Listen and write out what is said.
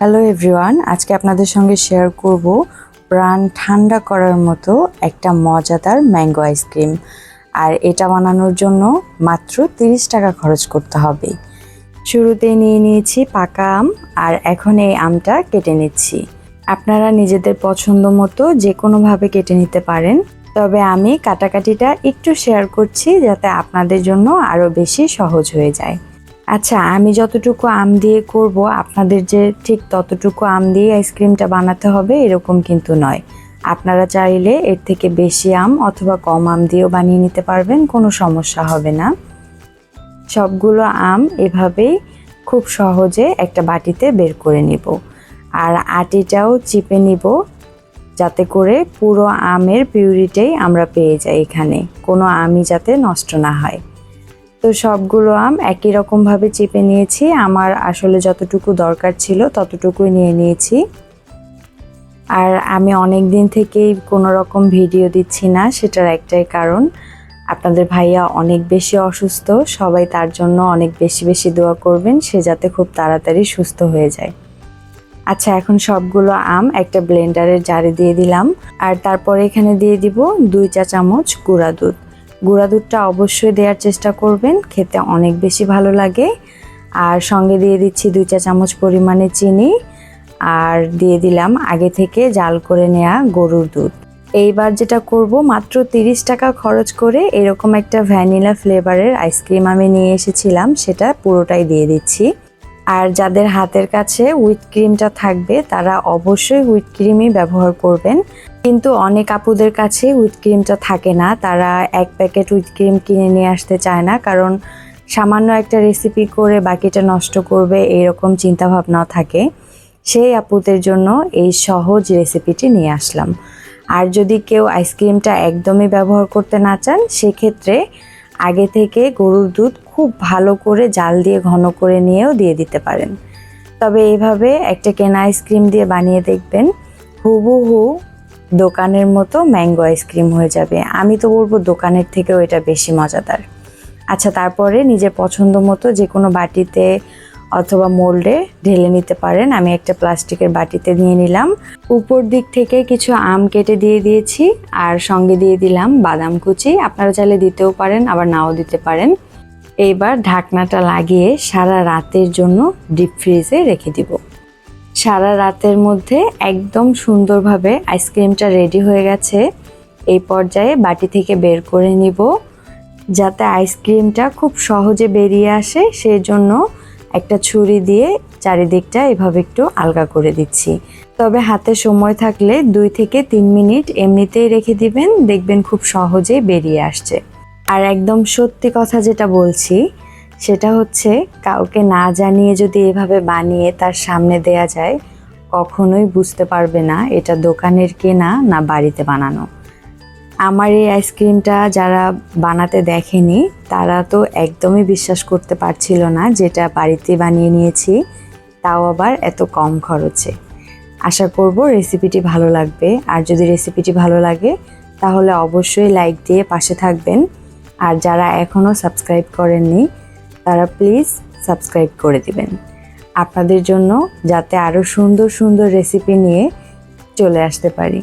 Hello everyone আজকে আপনাদের সঙ্গে শেয়ার করব প্রাণ ঠান্ডা করার মতো একটা মজাদার ম্যাঙ্গো আইসক্রিম আর এটা বানানোর জন্য মাত্র 30 টাকা খরচ করতে হবে। শুরুতে নিয়ে নিয়েছি পাকা আম, আর এখন এই আমটা কেটে নিচ্ছি। আপনারা নিজেদের পছন্দ মতো যে কোনোভাবে কেটে নিতে পারেন, তবে আমি কাটাকাটিটা একটু শেয়ার করছি যাতে আপনাদের জন্য আরও বেশি সহজ হয়ে যায়। আচ্ছা আমি যতটুকু আম দিয়ে করব, আপনাদের যে ঠিক ততটুকু আম দিয়ে আইসক্রিমটা বানাতে হবে, এরকম কিন্তু নয়। আপনারা চাইলে এর থেকে বেশি আম অথবা কম আম দিয়েও বানিয়ে নিতে পারবেন, কোনো সমস্যা হবে না। সবগুলো আম এভাবেই খুব সহজে একটা বাটিতে বের করে নিব। আর আটিটাও চিপে নিব, যাতে করে পুরো আমের পিউরিটাই আমরা পেয়ে যাই এখানে, কোনো আমই যাতে নষ্ট না হয়। তো সবগুলো আম একই রকমভাবে চেপে নিয়েছি। আমার আসলে যতটুকু দরকার ছিল ততটুকুই নিয়ে নিয়েছি। আর আমি অনেক দিন থেকেই কোনো রকম ভিডিও দিচ্ছি না, সেটার একটাই কারণ, আপনাদের ভাইয়া অনেক বেশি অসুস্থ, সবাই তার জন্য অনেক বেশি বেশি দোয়া করবেন, সে যাতে খুব তাড়াতাড়ি সুস্থ হয়ে যায়। আচ্ছা এখন সবগুলো আম একটা ব্লেন্ডারের জারে দিয়ে দিলাম। আর তারপরে এখানে দিয়ে দিব দুই চা চামচ গুঁড়া দুধ। গুঁড়া দুধটা অবশ্যই দেওয়ার চেষ্টা করবেন, খেতে অনেক বেশি ভালো লাগে। আর সঙ্গে দিয়ে দিচ্ছি দুই চা চামচ পরিমাণে চিনি, আর দিয়ে দিলাম আগে থেকে জাল করে নেওয়া গরুর দুধ। এইবার যেটা করব, মাত্র তিরিশ টাকা খরচ করে এরকম একটা ভ্যানিলা ফ্লেভারের আইসক্রিম আমি নিয়ে এসেছিলাম, সেটা পুরোটাই দিয়ে দিচ্ছি। আর যাদের হাতের কাছে হুইট ক্রিমটা থাকবে, তারা অবশ্যই হুইট ক্রিমই ব্যবহার করবেন। কিন্তু অনেক আপুদের কাছে হুইট ক্রিমটা থাকে না। তারা এক প্যাকেট হুইট ক্রিম কিনে নিয়ে আসতে চায় না। কারণ সামান্য একটা রেসিপি করে বাকিটা নষ্ট করবে, এরকম চিন্তাভাবনাও থাকে। সেই আপুদের জন্য এই সহজ রেসিপিটি নিয়ে আসলাম। আর যদি কেউ আইসক্রিমটা একদমই ব্যবহার করতে না চান, সেক্ষেত্রে আগে থেকে গরুর দুধ খুব ভালো করে জাল দিয়ে ঘন করে নিয়েও দিয়ে দিতে পারেন। তবে এইভাবে একটা কেনা আইসক্রিম দিয়ে বানিয়ে দেখবেন, হুবহু দোকানের মতো ম্যাঙ্গো আইসক্রিম হয়ে যাবে। আমি তো বলব দোকানের থেকেও এটা বেশি মজাদার। আচ্ছা তারপরে নিজের পছন্দ মতো যে কোনো বাটিতে অথবা মোল্ডে ঢেলে নিতে পারেন। আমি একটা প্লাস্টিকের বাটিতে নিয়ে নিলাম। উপর দিক থেকে কিছু আম কেটে দিয়ে দিয়েছি আর সঙ্গে দিয়ে দিলাম বাদাম কুচি। আপনারা চাইলে দিতেও পারেন, আবার নাও দিতে পারেন। এইবার ঢাকনাটা লাগিয়ে সারা রাতের জন্য ডিপ ফ্রিজে রেখে দিব। সারা রাতের মধ্যে একদম সুন্দরভাবে আইসক্রিমটা রেডি হয়ে গেছে। এই পর্যায়ে বাটি থেকে বের করে নিব। যাতে আইসক্রিমটা খুব সহজে বেরিয়ে আসে সেই জন্য একটা ছুরি দিয়ে চারিদিকটা এভাবে একটু আলগা করে দিচ্ছি। তবে হাতে সময় থাকলে দুই থেকে তিন মিনিট এমনিতেই রেখে দিবেন, দেখবেন খুব সহজেই বেরিয়ে আসছে। আর একদম সত্যি কথা যেটা বলছি, সেটা হচ্ছে কাউকে না জানিয়ে যদি এভাবে বানিয়ে তার সামনে দেয়া যায়, কখনোই বুঝতে পারবে না এটা দোকানের কেনা না বাড়িতে বানানো। আমার এই আইসক্রিমটা যারা বানাতে দেখেনি, তারা তো একদমই বিশ্বাস করতে পারছিল না যেটা বাড়িতে বানিয়ে নিয়েছি, তাও আবার এত কম খরচে। আশা করব রেসিপিটি ভালো লাগবে। আর যদি রেসিপিটি ভালো লাগে, তাহলে অবশ্যই লাইক দিয়ে পাশে থাকবেন। আর যারা এখনও সাবস্ক্রাইব করেননি, তারা প্লিজ সাবস্ক্রাইব করে দিবেন। আপনাদের জন্য যাতে আরও সুন্দর সুন্দর রেসিপি নিয়ে চলে আসতে পারি।